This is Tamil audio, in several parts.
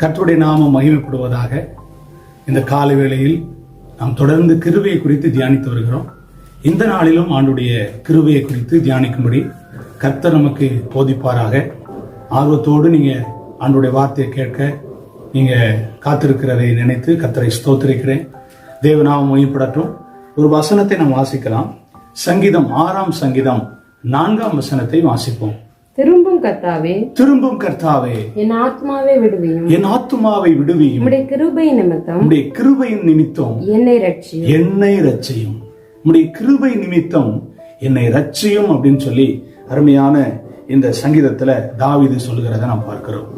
கற்றுடைய நாமம் மகிமைப்படுவதாக இந்த காலை வேளையில் நாம் தொடர்ந்து கிருவையை குறித்து தியானித்து வருகிறோம். இந்த நாளிலும் ஆண்டுடைய கிருபையை குறித்து தியானிக்கும்படி கர்த்தர் நமக்கு போதிப்பாராக. ஆர்வத்தோடு நீங்க ஆண்டுடைய வார்த்தையை கேட்க நீங்க காத்திருக்கிறதை நினைத்து கர்த்தரை ஸ்தோத்திரிக்கிறேன். தேவநாமம் மகிமைப்படட்டும். ஒரு வசனத்தை நாம் வாசிக்கலாம். சங்கீதம் ஆறாம் சங்கீதம் நான்காம் வசனத்தை வாசிப்போம். திரும்பும் கர்த்தாவே திரும்பும் கர்த்தாவே என் ஆத்மாவை விடுவியும். என் ஆத்துமாவை விடுவியும். உம்முடைய கிருபை நிமித்தம் உம்முடைய கிருபையின் நிமித்தம் என்னை ரட்சியும் என்னை ரட்சியும் உம்முடைய கிருபை நிமித்தம் என்னை ரட்சியும் அப்படின்னு சொல்லி அருமையான இந்த சங்கீதத்துல தாவிது சொல்லுகிறத நாம் பார்க்கிறோம்.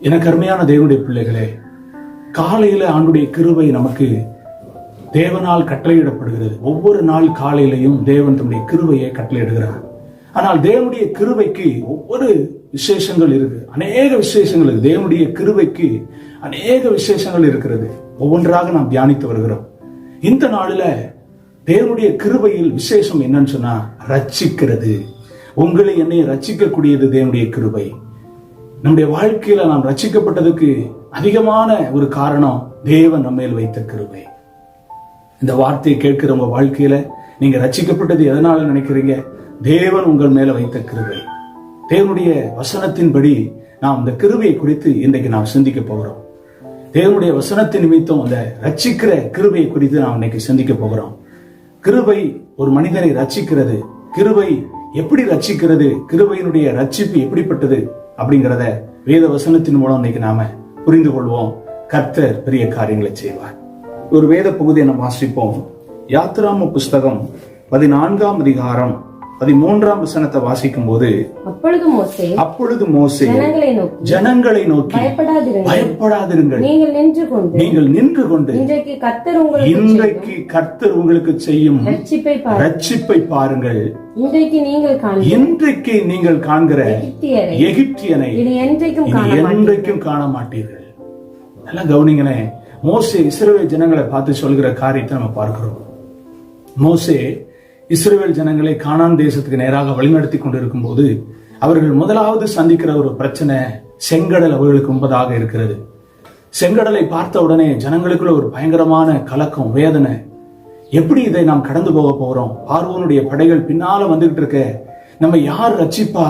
எனக்கு அருமையான தேவனுடைய பிள்ளைகளே காலையில ஆண்டுடைய கிருபை நமக்கு தேவனால் கட்டளையிடப்படுகிறது. ஒவ்வொரு நாள் காலையிலையும் தேவன் தன்னுடைய கிருபையை கட்டளையிடுகிறார். ஆனால் தேவனுடைய கிருபைக்கு ஒவ்வொரு விசேஷங்கள் இருக்கு. அநேக விசேஷங்கள் இருக்கு. தேவனுடைய கிருபைக்கு அநேக விசேஷங்கள் இருக்கிறது. ஒவ்வொன்றாக நாம் தியானித்து வருகிறோம். இந்த நாளில தேவனுடைய கிருபையில் விசேஷம் என்னன்னு சொன்னா ரட்சிக்கிறது. உங்களை என்னை ரட்சிக்கக்கூடியது தேவனுடைய கிருபை. நம்முடைய வாழ்க்கையில நாம் ரட்சிக்கப்பட்டதுக்கு அதிகமான ஒரு காரணம் தேவன் நம்ம மேல் வைத்த கிருபை. இந்த வார்த்தையை கேட்கிற உங்க வாழ்க்கையில நீங்க ரட்சிக்கப்பட்டது எதனால நினைக்கிறீங்க? தேவன் உங்கள் மேல வைத்த கிருபை. தேவனுடைய வசனத்தின்படி நாம் இந்த கிருபையை குறித்து இன்றைக்கு நாம் சிந்திக்க போகிறோம். தேவனுடைய வசனத்தின் நிமித்தம் அந்த ரட்சிக்கிற கிருபையை குறித்து நாம் இன்னைக்கு சிந்திக்க போகிறோம். கிருபை ஒரு மனிதனை ரச்சிக்கிறது கிருபை எப்படி ரச்சிக்கிறது கிருபையினுடைய ரட்சிப்பு எப்படிப்பட்டது? அப்படிங்கிறத வேத வசனத்தின் மூலம் இன்னைக்கு நாம புரிந்து கொள்வோம். கர்த்தர் பெரிய காரியங்களை செய்வார். ஒரு வேத பகுதியை நம்ம வாசிப்போம். யாத்ராம புஸ்தகம் பதினான்காம் அதிகாரம் பதிமூன்றாம் வசனத்தை வாசிக்கும் போது அப்பொழுது மோசே அப்பொழுது மோசே ஜனங்களை நோக்கி பயப்படாதிருங்கள். நீங்கள் நின்று கொண்டு நீங்கள் நின்று கொண்டு இன்றைக்கு கர்த்தர் உங்களுக்கு இன்றைக்கு கர்த்தர் உங்களுக்கு செய்யும் ரட்சிப்பை ரட்சிப்பை பாருங்கள். இன்றைக்கு நீங்கள் காண்கிற இன்றைக்கு நீங்கள் காண்கிற எகிப்தியனை இனி என்றைக்கும் இனி காண மாட்டீர்கள். என்றைக்கும் காண மாட்டீர்கள் நல்லா கவனிங்களே மோசே இஸ்ரவேல் ஜனங்களை பார்த்து சொல்கிற காரியத்தை நம்ம பார்க்கிறோம். மோசே இஸ்ரேல் ஜனங்களை கானான் தேசத்துக்கு நேராக வழிநடத்தி கொண்டிருக்கும் போது அவர்கள் முதலாவது சந்திக்கிற ஒரு பிரச்சனை செங்கடல் அவர்களுக்கு முன்பதாக இருக்கிறது. செங்கடலை பார்த்த உடனே ஜனங்களுக்குள்ள ஒரு பயங்கரமான கலக்கம் வேதனை. எப்படி இதை நாம் கடந்து போக போறோம்? பார்வோனுடைய படைகள் பின்னால வந்துகிட்டு இருக்க நம்ம யார் ரட்சிப்பா?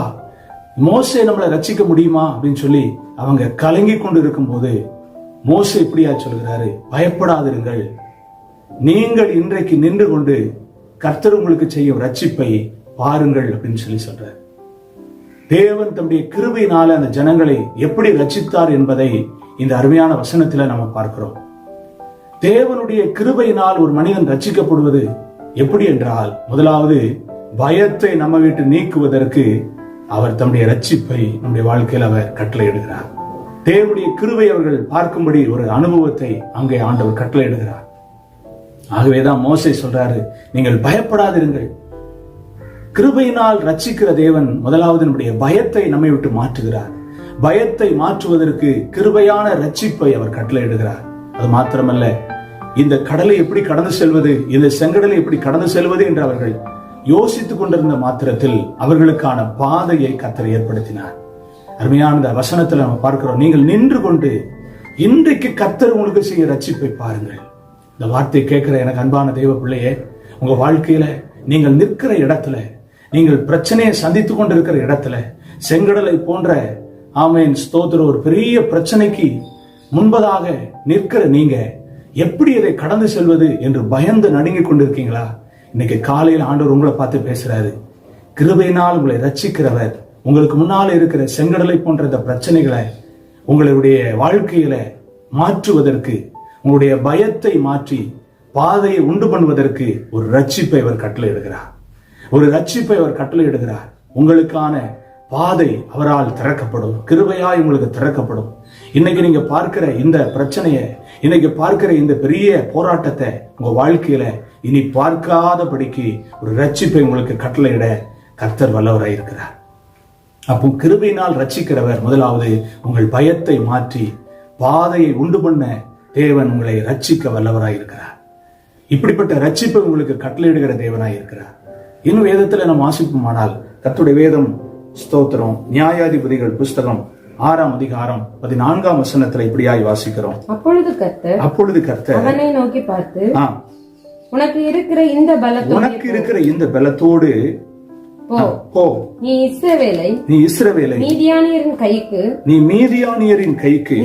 மோசை நம்மளை ரட்சிக்க முடியுமா? அப்படின்னு சொல்லி அவங்க கலங்கி கொண்டு இருக்கும்போது மோசை இப்படியா சொல்கிறாரு பயப்படாதிருங்கள். நீங்கள் இன்றைக்கு நின்று கொண்டு கர்த்தர் உங்களுக்கு செய்யும் ரட்சிப்பை பாருங்கள் அப்படின்னு சொல்லி சொல்றார். தேவன் தம்முடைய கிருபையினால அந்த ஜனங்களை எப்படி ரட்சித்தார் என்பதை இந்த அருமையான வசனத்துல நம்ம பார்க்கிறோம். தேவனுடைய கிருபையினால் ஒரு மனிதன் ரட்சிக்கப்படுவது எப்படி என்றால் முதலாவது பயத்தை நம்ம விட்டு நீக்குவதற்கு அவர் தம்முடைய ரட்சிப்பை நம்முடைய வாழ்க்கையில் அவர் கட்டளையிடுகிறார் தேவனுடைய கிருபை அவர்கள் பார்க்கும்படி ஒரு அனுபவத்தை அங்கே ஆண்டவர் கட்டளையிடுகிறார் ஆகவேதான் மோசை சொல்றாரு நீங்கள் பயப்படாதிருங்கள். கிருபையினால் ரட்சிக்கிற தேவன் முதலாவது நம்முடைய பயத்தை நம்மை விட்டு மாற்றுகிறார். பயத்தை மாற்றுவதற்கு கிருபையான ரட்சிப்பை அவர் கட்டளையிடுகிறார். அது மாத்திரமல்ல இந்த கடலை எப்படி கடந்து செல்வது இந்த செங்கடலை எப்படி கடந்து செல்வது என்று அவர்கள் யோசித்துக் கொண்டிருந்த மாத்திரத்தில் அவர்களுக்கான பாதையை கத்தர் ஏற்படுத்தினார். அருமையான வசனத்தில் வசனத்துல நம்ம பார்க்கிறோம் நீங்கள் நின்று கொண்டு இன்றைக்கு கத்தர் உங்களுக்கு செய்ய ரட்சிப்பை பாருங்கள். இந்த வார்த்தை கேட்கிற எனக்கு அன்பான தெய்வ பிள்ளையே உங்க வாழ்க்கையில நீங்கள் நிற்கிற இடத்துல நீங்கள் பிரச்சனையை சந்தித்து கொண்டிருக்கிற இடத்துல செங்கடலை போன்ற ஆமேன் ஸ்தோத்திர ஒரு பெரிய பிரச்சனைக்கு முன்பதாக நிற்கிற நீங்க எப்படி இதை கடந்து செல்வது என்று பயந்து நடுங்கிக் கொண்டிருக்கீங்களா? இன்னைக்கு காலையில் ஆண்டவர் உங்களை பார்த்து பேசுறாரு. கிருபையினால் உங்களை ரட்சிக்கிறவர். உங்களுக்கு முன்னால் இருக்கிற செங்கடலை போன்ற இந்த பிரச்சனைகளை உங்களுடைய வாழ்க்கையில மாற்றுவதற்கு உங்களுடைய பயத்தை மாற்றி பாதையை உண்டு பண்ணுவதற்கு ஒரு ரட்சிப்பை அவர் கட்டளையிடுகிறார் ஒரு ரட்சிப்பை அவர் கட்டளையிடுகிறார் உங்களுக்கான பாதை அவரால் திறக்கப்படும். கிருபையாய் உங்களுக்கு திறக்கப்படும். இன்னைக்கு நீங்க பார்க்கிற இந்த பிரச்சனையை இன்னைக்கு பார்க்கிற இந்த பெரிய போராட்டத்தை உங்க வாழ்க்கையில இனி பார்க்காதபடிக்கு ஒரு ரட்சிப்பை உங்களுக்கு கட்டளையிட கர்த்தர் வல்லவராய் இருக்கிறார். அப்போ கிருபையினால் ரட்சிக்கிறவர் முதலாவது உங்கள் பயத்தை மாற்றி பாதையை உண்டு பண்ண தேவன் உங்களை ரட்சிக்க வல்லவராய் இருக்கிறார். இப்படிப்பட்ட ரட்சிப்பை உங்களுக்கு கட்டளையிடுகிற தேவனாய் இருக்கிறார். இன்னும் வேதத்துல நம்ம வாசிப்போமானால் கர்த்தருடைய வேதம் ஸ்தோத்திரம் நியாயாதிபதிகள் புஸ்தகம் ஆறாம் அதிகாரம் பதினான்காம் வசனத்துல இப்படியாய் வாசிக்கிறோம். அப்பொழுது கர்த்தர் அப்பொழுது கர்த்தர் அவனை நோக்கி பார்த்து உனக்கு இருக்கிற இந்த பலத்தோடு உனக்கு இருக்கிற இந்த பலத்தோடு நீ இஸ்ரவேலை நீ இஸ்ரவேலை மீதியானியரின் கைக்கு நீ மீதியானியரின் கைக்கு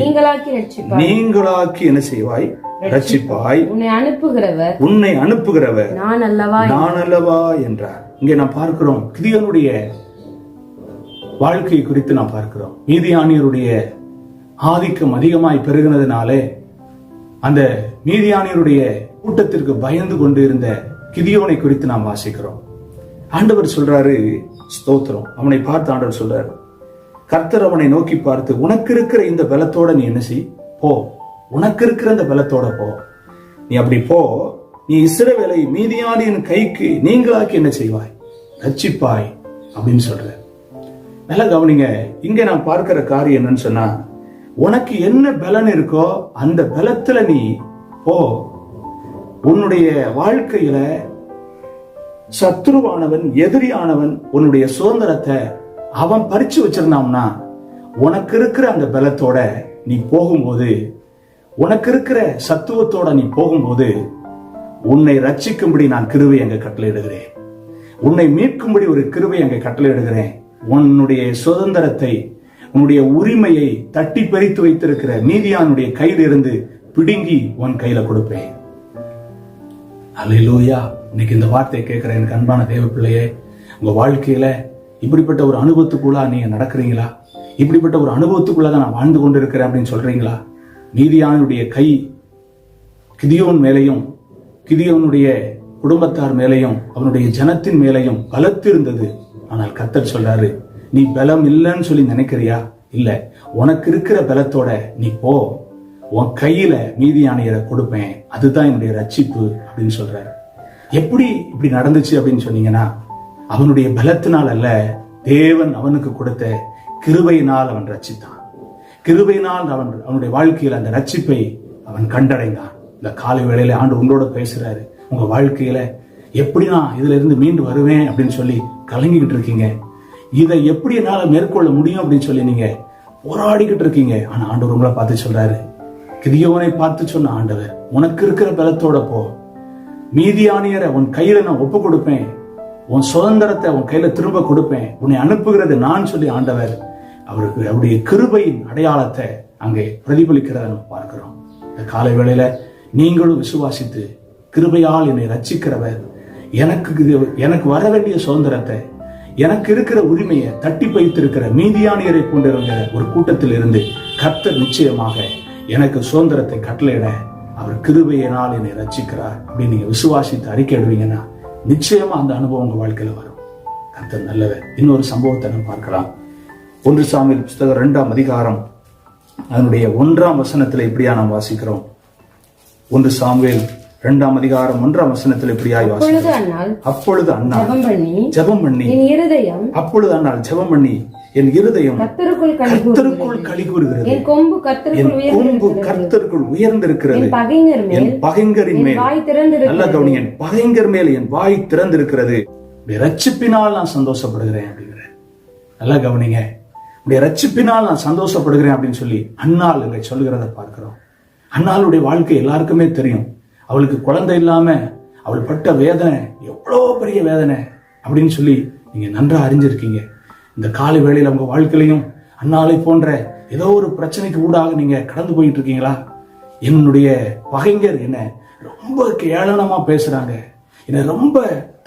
நீங்களாக்கி என்ன செய்வாய்? ரட்சிப்பாய். உன்னை அனுப்புகிறவர் உன்னை அனுப்புகிறவர். நான் அல்லவா? நான் அல்லவா என்றார். இங்கே நாம் பார்க்கிறோம் கிதியோனுடைய வாழ்க்கை குறித்து நாம் பார்க்கிறோம். மீதியானியருடைய ஆதிக்கம் அதிகமாய் பெருகினதுனாலே அந்த மீதியானியருடைய கூட்டத்திற்கு பயந்து கொண்டு இருந்த கிதியோனை குறித்து நாம் வாசிக்கிறோம். ஆண்டவர் சொல்றாரு ஸ்தோத்திரம். அவனை பார்த்து ஆண்டவர் சொல்றாரு கர்த்தர் அவனை நோக்கி பார்த்து உனக்கு இருக்கிற இந்த பலத்தோட நீ என்ன செய்? போ. உனக்கு இருக்கிற இந்த பலத்தோட போ. நீ அப்படி போ. நீ இஸ்ரவேலை மீதியானியின் கைக்கு நீங்களாக்கி என்ன செய்வாய்? ரச்சிப்பாய் அப்படின்னு சொல்ற நல்லா கவனிங்க இங்க நான் பார்க்கிற காரியம் என்னன்னு சொன்னா உனக்கு என்ன பலன் இருக்கோ அந்த பலத்துல நீ போ. உன்னுடைய வாழ்க்கையில சத்ருவானவன் எதிரியானவன் உன்னுடைய சுதந்திரத்தை அவன் பறிச்சு வச்சிருந்தான்னா உனக்கு இருக்கிற அந்த பலத்தோட நீ போகும்போது உனக்கு இருக்கிற சத்துவத்தோட நீ போகும்போது உன்னை ரட்சிக்கும்படி நான் கிருவை அங்க கட்டளையிடுகிறேன். உன்னை மீட்கும்படி ஒரு கிருவை அங்க கட்டளையிடுகிறேன். உன்னுடைய சுதந்திரத்தை உன்னுடைய உரிமையை தட்டி பறித்து வைத்திருக்கிற மீதியானுடைய கையிலிருந்து பிடுங்கி உன் கையில கொடுப்பேன். அல்லேலூயா இன்னைக்கு இந்த வார்த்தையை கேட்குற எனக்கு அன்பான தேவ பிள்ளையே உங்க வாழ்க்கையில இப்படிப்பட்ட ஒரு அனுபவத்துக்குள்ளா நீங்க நடக்கிறீங்களா? இப்படிப்பட்ட ஒரு அனுபவத்துக்குள்ளே தான் நான் வாழ்ந்து கொண்டு இருக்கிறேன் அப்படின்னு சொல்றீங்களா? நீதியானுடைய கை கிதியோன் மேலையும் கிதியோனுடைய குடும்பத்தார் மேலையும் அவனுடைய ஜனத்தின் மேலையும் பலத்திருந்தது. ஆனால் கத்தர் சொல்றாரு நீ பலம் இல்லைன்னு சொல்லி நினைக்கிறியா? இல்ல. உனக்கு இருக்கிற பலத்தோட நீ போ. உன் கையில மீதியானையரை கொடுப்பேன். அதுதான் என்னுடைய ரட்சிப்பு. அப்படின்னு சொல்றாரு. எப்படி இப்படி நடந்துச்சு அப்படின்னு சொன்னீங்கன்னா அவனுடைய பலத்தினால் அல்ல தேவன் அவனுக்கு கொடுத்த கிருபையினால் அவன் ரட்சித்தான். கிருபையினால் அவன் அவனுடைய வாழ்க்கையில் அந்த ரட்சிப்பை அவன் கண்டடைந்தான். இந்த காலை வேளையில ஆண்டு உங்களோட பேசுறாரு. உங்க வாழ்க்கையில எப்படி நான் இதுல இருந்து மீண்டு வருவேன் அப்படின்னு சொல்லி கலங்கிக்கிட்டு இருக்கீங்க. இதை எப்படி என்னால மேற்கொள்ள முடியும் அப்படின்னு சொல்லி நீங்க போராடிக்கிட்டு இருக்கீங்க. ஆனா ஆண்டவர் உங்களை பார்த்து சொல்றாரு. கிரியவனை பார்த்து சொன்ன ஆண்டவர் உனக்கு இருக்கிற பலத்தோட போ. மீதியானியரை உன் கையில நான் ஒப்பு கொடுப்பேன். உன் சுதந்திரத்தை உன் கையில திரும்ப கொடுப்பேன். உன்னை அனுப்புகிறது நான் சொல்லி ஆண்டவர் அவருக்கு அவருடைய கிருபையின் அடையாளத்தை அங்கே பிரதிபலிக்கிறத நம்ம பார்க்கிறோம். இந்த காலை வேளையில நீங்களும் விசுவாசித்து கிருபையால் என்னை ரச்சிக்கிறவர் எனக்கு எனக்கு வர வேண்டிய சுதந்திரத்தை எனக்கு இருக்கிற உரிமையை தட்டி பைத்திருக்கிற மீதியானியரை கொண்டிருந்த ஒரு கூட்டத்தில் இருந்து கர்த்தர் நிச்சயமாக எனக்கு சுதந்திரத்தை கட்டளையிட அவர் கிருபையினால் என்னை ரச்சிக்கிறார் அப்படின்னு நீங்க விசுவாசித்து அறிக்கையிடுவீங்கன்னா நிச்சயமா அந்த அனுபவம் உங்க வாழ்க்கையில வரும். கர்த்தர் நல்லவர். இன்னொரு சம்பவத்தை நம்ம பார்க்கலாம். ஒன்று சாமியில் புஸ்தகம் ரெண்டாம் அதிகாரம் அதனுடைய ஒன்றாம் வசனத்துல இப்படியா நாம் வாசிக்கிறோம். ஒன்று சாமுவேல் இரண்டாம் அதிகாரம் ஒன்றாம் வசனத்துல இப்படியாய் வாசிக்கிறோம் அப்பொழுது அண்ணால் அண்ணா ஜெபம் பண்ணி இருதயம் அப்பொழுது அண்ணால் ஜெபம் பண்ணி என் இருதயம் கத்தருக்குள் களி கூறுகிறது. என் கொம்பு கத்தருக்குள் உயர்ந்திருக்கிறது. என் பகைஞர் மேல் நல்ல கவனி என் பகைங்கர் மேல் என் வாய் திறந்திருக்கிறது. ரட்சிப்பினால் நான் சந்தோஷப்படுகிறேன் அப்படிங்கிறேன் நல்லா கவனிங்க. உடைய ரட்சிப்பினால் நான் சந்தோஷப்படுகிறேன் அப்படின்னு சொல்லி அண்ணாள் இங்க சொல்லுகிறத பார்க்கிறோம். அண்ணாளுடைய வாழ்க்கை எல்லாருக்குமே தெரியும். அவளுக்கு குழந்தை இல்லாமல் அவள் பட்ட வேதனை எவ்வளோ பெரிய வேதனை அப்படின்னு சொல்லி நீங்கள் நன்றாக அறிஞ்சிருக்கீங்க. இந்த காலை வேளையில் உங்கள் வாழ்க்கையிலையும் அன்னாலை போன்ற ஏதோ ஒரு பிரச்சனைக்கு ஊடாக நீங்கள் கடந்து போயிட்டு இருக்கீங்களா என்னுடைய பகைஞர் என்ன ரொம்ப கேளனமாக பேசுகிறாங்க என்னை ரொம்ப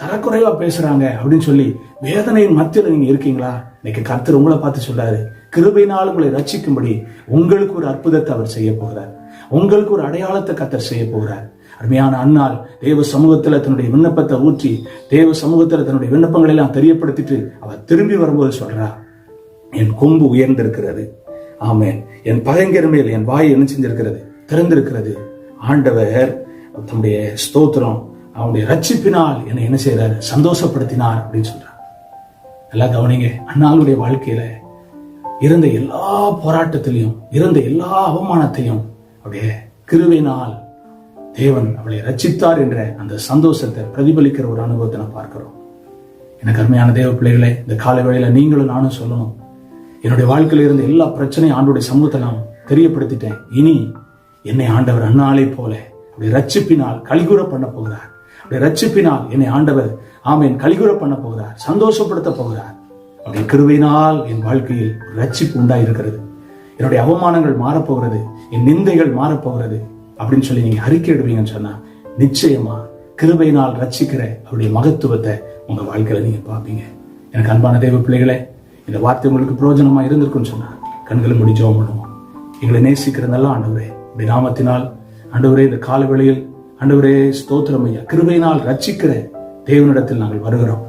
தரக்குறைவாக பேசுகிறாங்க அப்படின்னு சொல்லி வேதனையின் மத்தியில் நீங்கள் இருக்கீங்களா? இன்னைக்கு கர்த்தர் உங்களை பார்த்து சொல்றாரு கிருபையினால் உங்களை ரட்சிக்கும்படி உங்களுக்கு ஒரு அற்புதத்தை அவர் செய்ய போகிறார். உங்களுக்கு ஒரு அடையாளத்தை கத்தர் செய்ய போகிறார். அருமையான அண்ணால் தேவ சமூகத்துல தன்னுடைய விண்ணப்பத்தை ஊற்றி தேவ சமூகத்துல தன்னுடைய விண்ணப்பங்களை எல்லாம் தெரியப்படுத்திட்டு அவர் திரும்பி வரும்போது சொல்றா என் கொம்பு உயர்ந்திருக்கிறது. ஆமேன். என் பகைஞர் மேல் என் வாய் என்ன செஞ்சிருக்கிறது? திறந்திருக்கிறது. ஆண்டவர் தம்முடைய ஸ்தோத்திரம் அவனுடைய ரட்சிப்பினால் என்னை என்ன செய்யறாரு சந்தோஷப்படுத்தினார். அப்படின்னு சொல்றார். நல்லா கவனிங்க. அண்ணாளுடைய வாழ்க்கையில இருந்த எல்லா போராட்டத்திலையும் இருந்த எல்லா அவமானத்தையும் அப்படியே கிருவினால் தேவன் அவளை ரச்சித்தார் என்ற அந்த சந்தோஷத்தை பிரதிபலிக்கிற ஒரு அனுபவத்தை நான் பார்க்கிறோம். எனக்கு அருமையான தேவ பிள்ளைகளே இந்த காலை வேளையில நீங்களும் நானும் சொல்லணும். என்னுடைய வாழ்க்கையில இருந்த எல்லா பிரச்சனையும் ஆண்டுடைய சமூகத்தை நான் தெரியப்படுத்திட்டேன். இனி என்னை ஆண்டவர் அண்ணாலே போல அப்படி ரட்சிப்பினால் கலிகுற பண்ண போகிறார். அப்படி ரட்சிப்பினால் என்னை ஆண்டவர் ஆமேன் கலிகுற பண்ண போகிறார் சந்தோஷப்படுத்த போகிறார். அப்படி கிருவையினால் என் வாழ்க்கையில் ஒரு ரட்சிப்பு உண்டாயிருக்கிறது. என்னுடைய அவமானங்கள் மாறப்போகிறது என் நிந்தைகள் மாறப்போகிறது அப்படின்னு சொல்லி நீங்க அறிக்கையிடுவீங்கன்னு சொன்னா நிச்சயமா கிருபையினால் ரச்சிக்கிற அவருடைய மகத்துவத்தை உங்க வாழ்க்கையில நீங்க பார்ப்பீங்க. எனக்கு அன்பான தேவ பிள்ளைகளே இந்த வார்த்தை உங்களுக்கு பிரயோஜனமா இருந்திருக்குன்னு சொன்னா கண்களை முடி ஜெபம் பண்ணுவோம். எங்களை நேசிக்கிறதெல்லாம் ஆண்டவரே இப்படி நாமத்தினால் ஆண்டவரே இந்த காலவெளியில் ஆண்டவரே ஸ்தோத்திரம் ஐயா. கிருபையினால் ரச்சிக்கிற தேவனிடத்தில் நாங்கள் வருகிறோம்.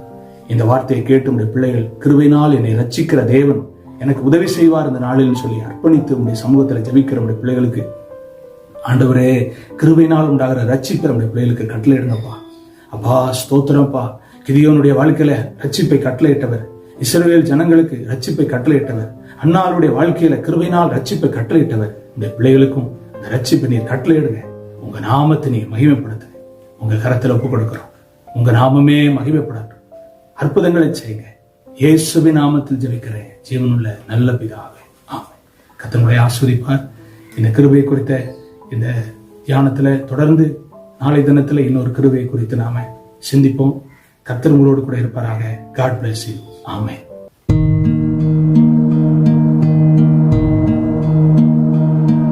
இந்த வார்த்தையை கேட்டு உடைய பிள்ளைகள் கிருபையினால் என்னை ரச்சிக்கிற தேவன் எனக்கு உதவி செய்வார் இந்த நாளில் சொல்லி அர்ப்பணித்து உடைய சமூகத்தில் ஜபிக்கிற உடைய பிள்ளைகளுக்கு ஆண்டவரே கிருபையினால் உண்டாகிற ரட்சிப்பை நம்முடைய பிள்ளைகளுக்கு கட்டளையிடுங்கப்பா. அப்பா ஸ்தோத்திரம்ப்பா. கிதியோனுடைய வாழ்க்கையில ரட்சிப்பை கட்டளையிட்டவர். இஸ்ரேல் ஜனங்களுக்கு ரட்சிப்பை கட்டளையிட்டவர். அண்ணாளுடைய வாழ்க்கையில கிருபையினால் ரட்சிப்பை கட்டளையிட்டவர். இந்த பிள்ளைகளுக்கும் இந்த ரட்சிப்பை நீர் கட்டளையிடுங்க. உங்க நாமத்தை நீர் மகிமைப்படுத்துங்க. உங்க கரத்துல ஒப்பு கொடுக்கிறோம். உங்க நாமமே மகிமைப்படட்டும். அற்புதங்களை செய்யுங்க. இயேசுவி நாமத்தில் ஜெபிக்கிறேன். ஜீவனுள்ள நல்ல பிதாவே. ஆமை கத்தனுடைய ஆஸ்வதிப்பார். இந்த கிருபை குறித்த இந்த தியானத்துல தொடர்ந்து நாளை தினத்துல இன்னொரு கிருவை குறித்து நாம சிந்திப்போம். கத்தர் உங்களோடு கூட இருப்பாராக. காட் பிளஸ் யூ ஆமே